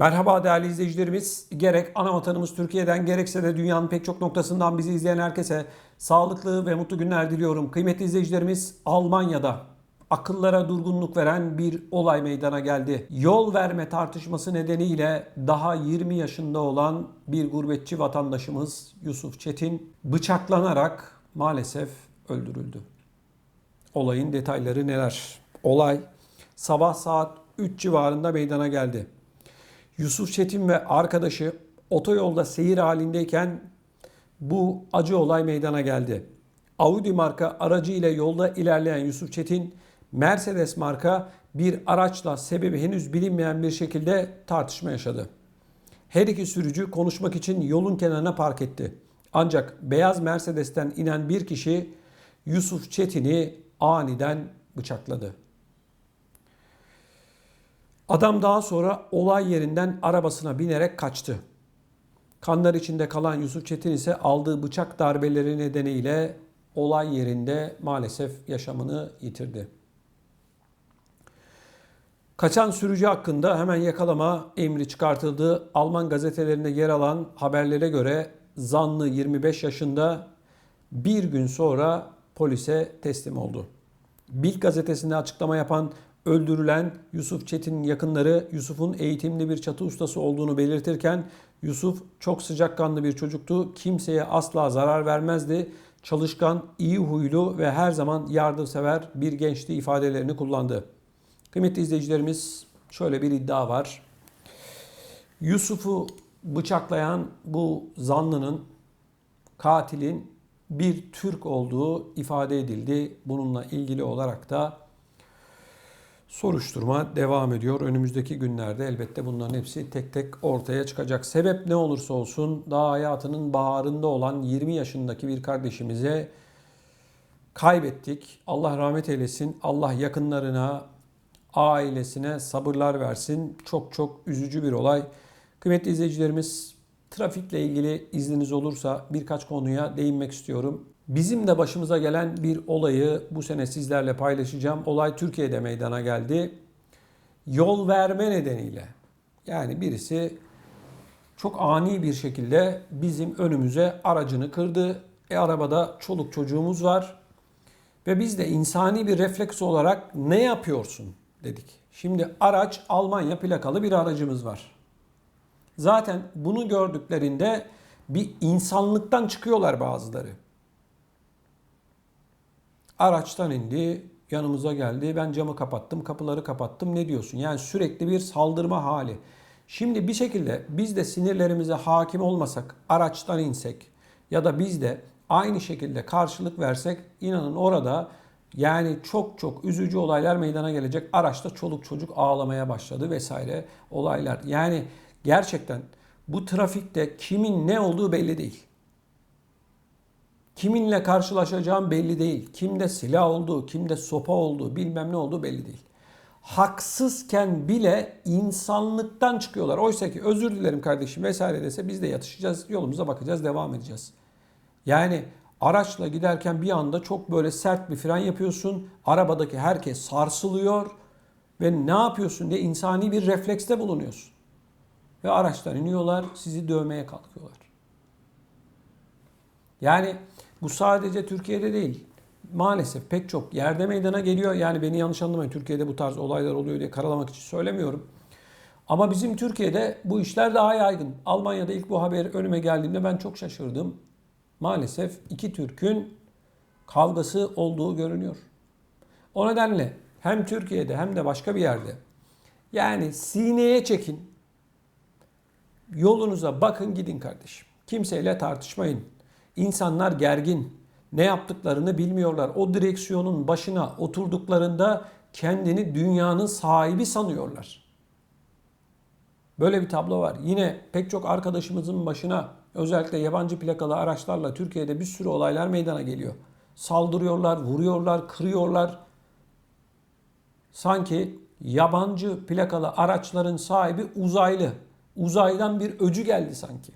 Merhaba değerli izleyicilerimiz. Gerek ana vatanımız Türkiye'den gerekse de dünyanın pek çok noktasından bizi izleyen herkese sağlıklı ve mutlu günler diliyorum. Kıymetli izleyicilerimiz Almanya'da akıllara durgunluk veren bir olay meydana geldi. Yol verme tartışması nedeniyle daha 20 yaşında olan bir gurbetçi vatandaşımız Yusuf Çetin bıçaklanarak maalesef öldürüldü. Olayın detayları neler? Olay sabah saat 3 civarında meydana geldi. Yusuf Çetin ve arkadaşı otoyolda seyir halindeyken bu acı olay meydana geldi. Audi marka aracı ile yolda ilerleyen Yusuf Çetin, Mercedes marka bir araçla sebebi henüz bilinmeyen bir şekilde tartışma yaşadı. Her iki sürücü konuşmak için yolun kenarına park etti. Ancak beyaz Mercedes'ten inen bir kişi Yusuf Çetin'i aniden bıçakladı. Adam daha sonra olay yerinden arabasına binerek kaçtı. Kanlar içinde kalan Yusuf Çetin ise aldığı bıçak darbeleri nedeniyle olay yerinde maalesef yaşamını yitirdi. Kaçan sürücü hakkında hemen yakalama emri çıkartıldı. Alman gazetelerinde yer alan haberlere göre zanlı 25 yaşında bir gün sonra polise teslim oldu. Bild gazetesinde açıklama yapan öldürülen Yusuf Çetin'in yakınları Yusuf'un eğitimli bir çatı ustası olduğunu belirtirken Yusuf çok sıcakkanlı bir çocuktu. Kimseye asla zarar vermezdi. Çalışkan, iyi huylu ve her zaman yardımsever bir gençti ifadelerini kullandı. Kıymetli izleyicilerimiz şöyle bir iddia var. Yusuf'u bıçaklayan bu zanlının katilin bir Türk olduğu ifade edildi. Bununla ilgili olarak da soruşturma devam ediyor. Önümüzdeki günlerde elbette bunların hepsi tek tek ortaya çıkacak. Sebep ne olursa olsun daha hayatının baharında olan 20 yaşındaki bir kardeşimize kaybettik. Allah rahmet eylesin. Allah yakınlarına, ailesine sabırlar versin. Çok çok üzücü bir olay. Kıymetli izleyicilerimiz trafikle ilgili izniniz olursa birkaç konuya değinmek istiyorum. Bizim de başımıza gelen bir olayı bu sene sizlerle paylaşacağım. Olay Türkiye'de meydana geldi. Yol verme nedeniyle. Yani birisi çok ani bir şekilde bizim önümüze aracını kırdı. E arabada çoluk çocuğumuz var. Ve biz de insani bir refleks olarak ne yapıyorsun dedik. Şimdi araç Almanya plakalı bir aracımız var. Zaten bunu gördüklerinde bir insanlıktan çıkıyorlar bazıları. Araçtan indi, yanımıza geldi. Ben camı kapattım, kapıları kapattım. Ne diyorsun? Yani sürekli bir saldırma hali. Şimdi bir şekilde biz de sinirlerimize hakim olmasak, araçtan insek ya da biz de aynı şekilde karşılık versek inanın orada yani çok çok üzücü olaylar meydana gelecek. Araçta çoluk çocuk ağlamaya başladı vesaire olaylar. Yani gerçekten bu trafikte kimin ne olduğu belli değil. Kiminle karşılaşacağım belli değil. Kimde silah olduğu, kimde sopa olduğu, bilmem ne olduğu belli değil. Haksızken bile insanlıktan çıkıyorlar. Oysa ki özür dilerim kardeşim vesaire dese biz de yatışacağız, yolumuza bakacağız, devam edeceğiz. Yani araçla giderken bir anda çok böyle sert bir fren yapıyorsun. Arabadaki herkes sarsılıyor ve ne yapıyorsun diye insani bir reflekste bulunuyorsun. Ve araçtan iniyorlar, sizi dövmeye kalkıyorlar. Yani bu sadece Türkiye'de değil. Maalesef pek çok yerde meydana geliyor. Yani beni yanlış anlamayın. Türkiye'de bu tarz olaylar oluyor diye karalamak için söylemiyorum. Ama bizim Türkiye'de bu işler daha yaygın. Almanya'da ilk bu haber önüme geldiğinde ben çok şaşırdım. Maalesef iki Türk'ün kavgası olduğu görünüyor. O nedenle hem Türkiye'de hem de başka bir yerde yani sineye çekin. Yolunuza bakın gidin kardeşim. Kimseyle tartışmayın. İnsanlar gergin. Ne yaptıklarını bilmiyorlar. O direksiyonun başına oturduklarında kendini dünyanın sahibi sanıyorlar. Böyle bir tablo var. Yine pek çok arkadaşımızın başına özellikle yabancı plakalı araçlarla Türkiye'de bir sürü olaylar meydana geliyor. Saldırıyorlar, vuruyorlar, kırıyorlar. Sanki yabancı plakalı araçların sahibi uzaylı. Uzaydan bir öcü geldi sanki.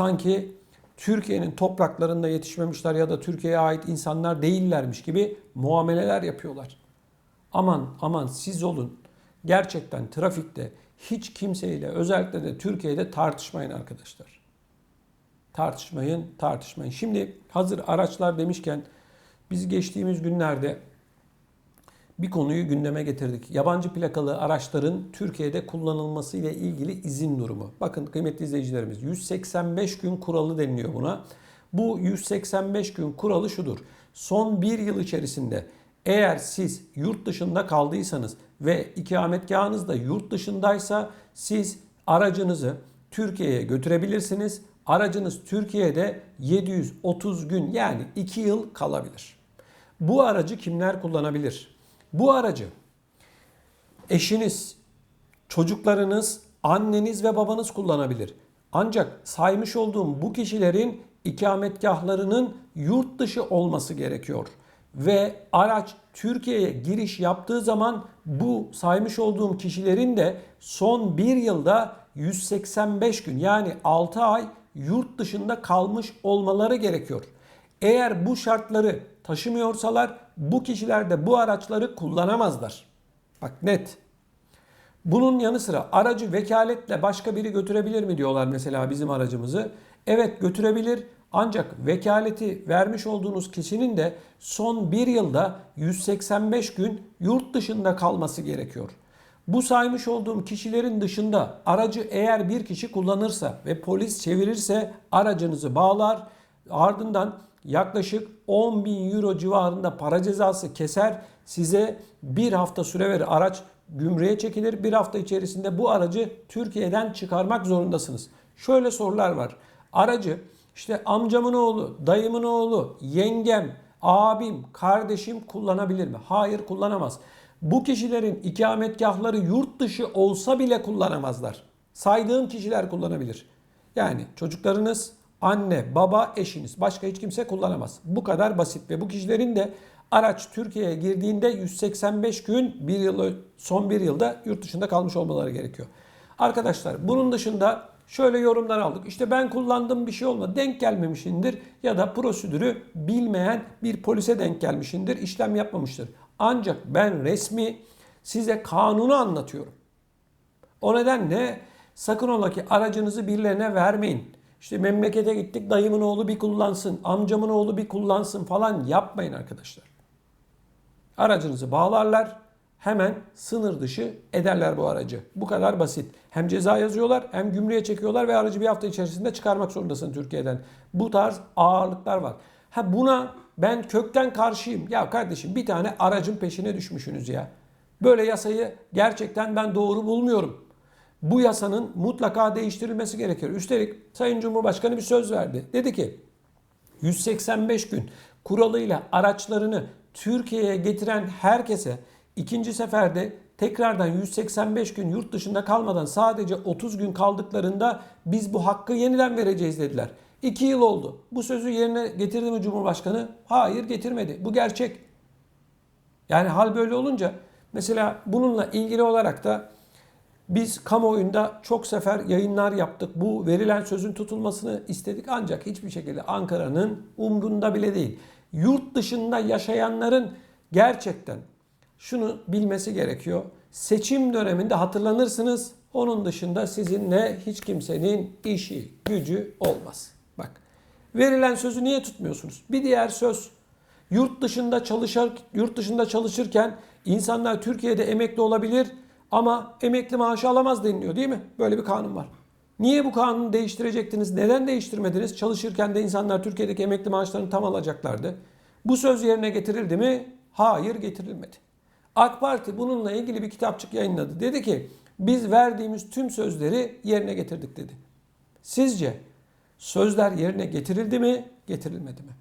Sanki Türkiye'nin topraklarında yetişmemişler ya da Türkiye'ye ait insanlar değillermiş gibi muameleler yapıyorlar. Aman aman siz olun. gerçekten trafikte hiç kimseyle özellikle de Türkiye'de tartışmayın arkadaşlar. Tartışmayın, tartışmayın. Şimdi hazır araçlar demişken biz geçtiğimiz günlerde bir konuyu gündeme getirdik. Yabancı plakalı araçların Türkiye'de kullanılması ile ilgili izin durumu. Bakın kıymetli izleyicilerimiz 185 gün kuralı deniliyor buna. Bu 185 gün kuralı şudur. Son bir yıl içerisinde eğer siz yurt dışında kaldıysanız ve ikametgahınız da yurt dışındaysa siz aracınızı Türkiye'ye götürebilirsiniz. Aracınız Türkiye'de 730 gün yani 2 yıl kalabilir. Bu aracı kimler kullanabilir? Bu aracı eşiniz, çocuklarınız, anneniz ve babanız kullanabilir. Ancak saymış olduğum bu kişilerin ikametgahlarının yurt dışı olması gerekiyor. Ve araç Türkiye'ye giriş yaptığı zaman bu saymış olduğum kişilerin de son bir yılda 185 gün yani 6 ay yurt dışında kalmış olmaları gerekiyor. Eğer bu şartları taşımıyorsalar bu kişiler de bu araçları kullanamazlar. Bak net. Bunun yanı sıra aracı vekaletle başka biri götürebilir mi diyorlar mesela bizim aracımızı. Evet götürebilir ancak vekaleti vermiş olduğunuz kişinin de son bir yılda 185 gün yurt dışında kalması gerekiyor. Bu saymış olduğum kişilerin dışında aracı eğer bir kişi kullanırsa ve polis çevirirse aracınızı bağlar ardından yaklaşık 10 bin euro civarında para cezası keser. Size bir hafta süre verir. Araç gümrüğe çekilir. Bir hafta içerisinde bu aracı Türkiye'den çıkarmak zorundasınız. Şöyle sorular var. Aracı işte amcamın oğlu, dayımın oğlu, yengem, abim, kardeşim kullanabilir mi? Hayır kullanamaz. Bu kişilerin ikametgahları yurt dışı olsa bile kullanamazlar. Saydığım kişiler kullanabilir. Yani çocuklarınız, anne, baba, eşiniz. Başka hiç kimse kullanamaz. Bu kadar basit ve bu kişilerin de araç Türkiye'ye girdiğinde 185 gün bir yıl son bir yılda yurt dışında kalmış olmaları gerekiyor. Arkadaşlar bunun dışında şöyle yorumlar aldık. İşte ben kullandım bir şey olmadı. Denk gelmemişindir ya da prosedürü bilmeyen bir polise denk gelmişindir. işlem yapmamıştır. Ancak ben resmi size kanunu anlatıyorum. O nedenle sakın ola ki aracınızı birilerine vermeyin. İşte memlekete gittik dayımın oğlu bir kullansın, amcamın oğlu bir kullansın falan yapmayın arkadaşlar. Aracınızı bağlarlar, hemen sınır dışı ederler bu aracı. Bu kadar basit. Hem ceza yazıyorlar hem gümrüğe çekiyorlar ve aracı bir hafta içerisinde çıkarmak zorundasın Türkiye'den. Bu tarz ağırlıklar var. Ha buna ben kökten karşıyım. Ya kardeşim bir tane aracın peşine düşmüşsünüz ya. Böyle yasayı gerçekten ben doğru bulmuyorum. Bu yasanın mutlaka değiştirilmesi gerekiyor. Üstelik Sayın Cumhurbaşkanı bir söz verdi. Dedi ki 185 gün kuralıyla araçlarını Türkiye'ye getiren herkese ikinci seferde tekrardan 185 gün yurt dışında kalmadan sadece 30 gün kaldıklarında biz bu hakkı yeniden vereceğiz dediler. 2 yıl oldu. Bu sözü yerine getirdi mi Cumhurbaşkanı? Hayır getirmedi. Bu gerçek. Yani hal böyle olunca mesela bununla ilgili olarak da biz kamuoyunda çok sefer yayınlar yaptık. Bu verilen sözün tutulmasını istedik ancak hiçbir şekilde Ankara'nın umrunda bile değil. Yurt dışında yaşayanların gerçekten şunu bilmesi gerekiyor. Seçim döneminde hatırlanırsınız. Onun dışında sizinle hiç kimsenin işi, gücü olmaz. Bak. Verilen sözü niye tutmuyorsunuz? Bir diğer söz yurt dışında çalışır yurt dışında çalışırken insanlar Türkiye'de emekli olabilir ama emekli maaşı alamaz deniliyor değil mi? Böyle bir kanun var. Niye bu kanunu değiştirecektiniz? Neden değiştirmediniz? Çalışırken de insanlar Türkiye'deki emekli maaşlarını tam alacaklardı. Bu söz yerine getirildi mi? Hayır getirilmedi. AK Parti bununla ilgili bir kitapçık yayınladı. Dedi ki biz verdiğimiz tüm sözleri yerine getirdik dedi. Sizce sözler yerine getirildi mi, getirilmedi mi?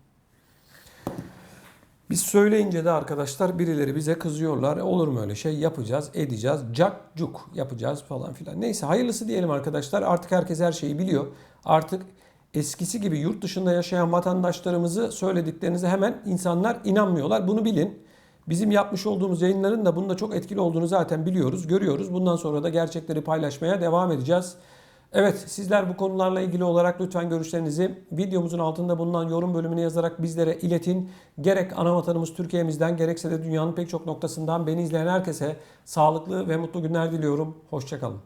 Biz söyleyince de arkadaşlar birileri bize kızıyorlar. E, olur mu öyle şey? Yapacağız, edeceğiz, cak cuk yapacağız falan filan. Neyse hayırlısı diyelim arkadaşlar. Artık herkes her şeyi biliyor. Artık eskisi gibi yurt dışında yaşayan vatandaşlarımızı söylediklerinize hemen insanlar inanmıyorlar. Bunu bilin. Bizim yapmış olduğumuz yayınların da bunda çok etkili olduğunu zaten biliyoruz, görüyoruz. Bundan sonra da gerçekleri paylaşmaya devam edeceğiz. Evet sizler bu konularla ilgili olarak lütfen görüşlerinizi videomuzun altında bulunan yorum bölümüne yazarak bizlere iletin. Gerek ana vatanımız Türkiye'mizden gerekse de dünyanın pek çok noktasından beni izleyen herkese sağlıklı ve mutlu günler diliyorum. Hoşçakalın.